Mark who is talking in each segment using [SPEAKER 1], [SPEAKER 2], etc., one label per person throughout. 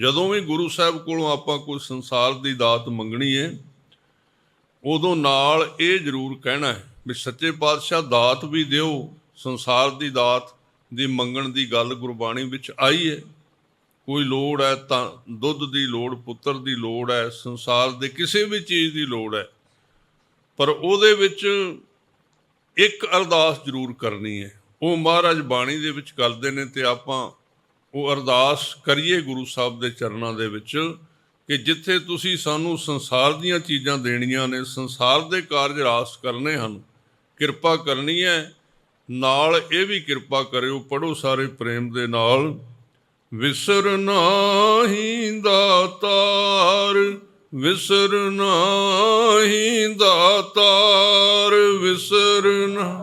[SPEAKER 1] ਜਦੋਂ ਵੀ ਗੁਰੂ ਸਾਹਿਬ ਕੋਲੋਂ ਆਪਾਂ ਕੋਈ ਸੰਸਾਰ ਦੀ ਦਾਤ ਮੰਗਣੀ ਹੈ ਉਦੋਂ ਨਾਲ ਇਹ ਜ਼ਰੂਰ ਕਹਿਣਾ ਹੈ ਵੀ ਸੱਚੇ ਪਾਤਸ਼ਾਹ ਦਾਤ ਵੀ ਦਿਓ, ਸੰਸਾਰ ਦੀ ਦਾਤ ਦੀ ਮੰਗਣ ਦੀ ਗੱਲ ਗੁਰਬਾਣੀ ਵਿੱਚ ਆਈ ਹੈ। ਕੋਈ ਲੋੜ ਹੈ ਤਾਂ ਦੁੱਧ ਦੀ ਲੋੜ, ਪੁੱਤਰ ਦੀ ਲੋੜ ਹੈ, ਸੰਸਾਰ ਦੇ ਕਿਸੇ ਵੀ ਚੀਜ਼ ਦੀ ਲੋੜ ਹੈ। ਪਰ ਉਹਦੇ ਵਿੱਚ ਇੱਕ ਅਰਦਾਸ ਜ਼ਰੂਰ ਕਰਨੀ ਹੈ। ਉਹ ਮਹਾਰਾਜ ਬਾਣੀ ਦੇ ਵਿੱਚ ਕਰਦੇ ਨੇ ਤੇ ਆਪਾਂ ਉਹ ਅਰਦਾਸ ਕਰੀਏ ਗੁਰੂ ਸਾਹਿਬ ਦੇ ਚਰਨਾਂ ਦੇ ਵਿੱਚ ਕਿ ਜਿੱਥੇ ਤੁਸੀਂ ਸਾਨੂੰ ਸੰਸਾਰ ਦੀਆਂ ਚੀਜ਼ਾਂ ਦੇਣੀਆਂ ਨੇ, ਸੰਸਾਰ ਦੇ ਕਾਰਜ ਰਾਸ ਕਰਨੇ ਹਨ, ਕਿਰਪਾ ਕਰਨੀ ਹੈ। ਨਾਲ ਇਹ ਵੀ ਕਿਰਪਾ ਕਰਿਓ ਪੜੋ ਸਾਰੇ ਪ੍ਰੇਮ ਦੇ ਨਾਲ। ਵਿਸਰ ਨਾਹੀ ਦਾਤਾਰ, ਵਿਸਰ ਨਾਹੀ ਦਾਤਾਰ, ਵਿਸਰ ਨਾ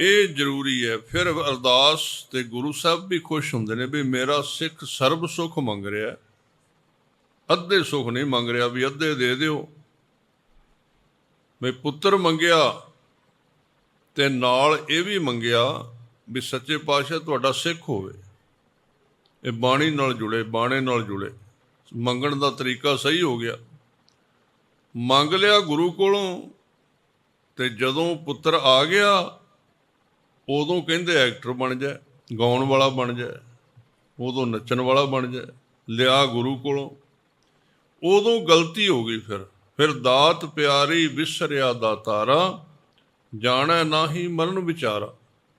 [SPEAKER 1] ਇਹ ਜ਼ਰੂਰੀ ਹੈ। ਫਿਰ ਅਰਦਾਸ ਤੇ ਗੁਰੂ ਸਾਹਿਬ ਵੀ ਖੁਸ਼ ਹੁੰਦੇ ਨੇ ਵੀ ਮੇਰਾ ਸਿੱਖ ਸਰਬ ਸੁਖ ਮੰਗ ਰਿਹਾ ਅੱਧੇ ਸੁਖ ਨਹੀਂ ਮੰਗ ਰਿਹਾ ਵੀ ਅੱਧੇ ਦੇ ਦਿਓ। ਮੈਂ ਪੁੱਤਰ ਮੰਗਿਆ ਤੇ ਨਾਲ ਇਹ ਵੀ ਮੰਗਿਆ ਵੀ ਸੱਚੇ ਪਾਤਸ਼ਾਹ ਤੁਹਾਡਾ ਸਿੱਖ ਹੋਵੇ। ਇਹ ਬਾਣੀ ਨਾਲ ਜੁੜੇ, ਬਾਣੇ ਨਾਲ ਜੁੜੇ। ਮੰਗਣ ਦਾ ਤਰੀਕਾ ਸਹੀ ਹੋ ਗਿਆ। ਮੰਗ ਲਿਆ ਗੁਰੂ ਕੋਲੋਂ ਤੇ ਜਦੋਂ ਪੁੱਤਰ ਆ ਗਿਆ ਉਦੋਂ ਕਹਿੰਦੇ ਐਕਟਰ ਬਣ ਜਾ, ਗਾਉਣ ਵਾਲਾ ਬਣ ਜਾ, ਉਦੋਂ ਨੱਚਣ ਵਾਲਾ ਬਣ ਜਾ, ਲਿਆ ਗੁਰੂ ਕੋਲੋਂ। ਉਦੋਂ ਗਲਤੀ ਹੋ ਗਈ ਫਿਰ। ਫਿਰ ਦਾਤ ਪਿਆਰੀ ਵਿਸਰਿਆ ਦਾਤਾਰਾ, ਜਾਣੈ ਨਾਹੀ ਮਰਨ ਵਿਚਾਰਾ।